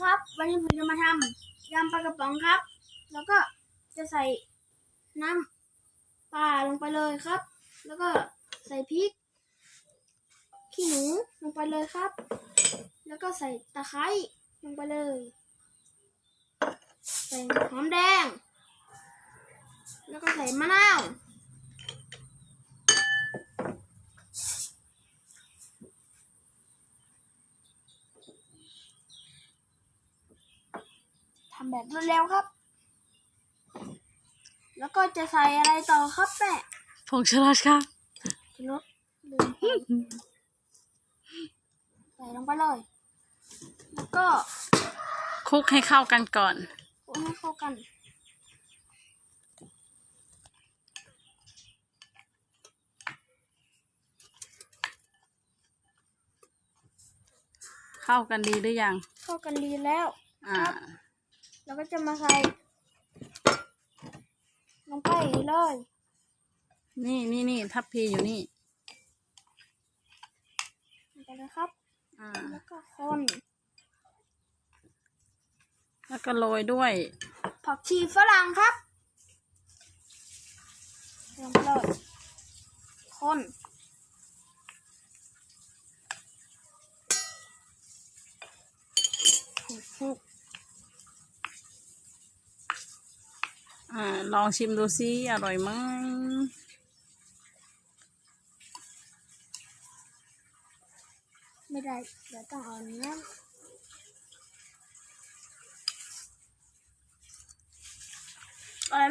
ครับ วันนี้ผมจะมาทำยำปลากระป๋องครับ แล้วก็จะใส่น้ำปลาลงไปเลยครับ แล้วก็ใส่พริก ขี้หนูลงไปเลยครับ แล้วก็ใส่ตะไคร้ลงไปเลย ใส่หอมแดง แล้วก็ใส่มะนาว ทำแบบรวดเร็วครับ แล้วก็จะใส่อะไรต่อครับแม่ผงชูรสครับชูรสลืมไปใส่ลงไปเลย แล้วก็คลุกให้เข้ากันก่อนคนให้เข้ากันเข้ากันดีหรือยัง เข้ากันดีแล้ว อ่า แล้วก็จะมาใส่ลงไปอย่างนี้เลยนี่นี่นี่ทัพพีอยู่นี่ลงไปเลยครับ อ่า แล้วก็คนแล้วก็โรยด้วย ผักชีฝรั่งครับลงไปเลยคนคลุก อ่าลองชิมดูซิอร่อยไหมไม่ได้เดี๋ยวต้องเอาอันนี้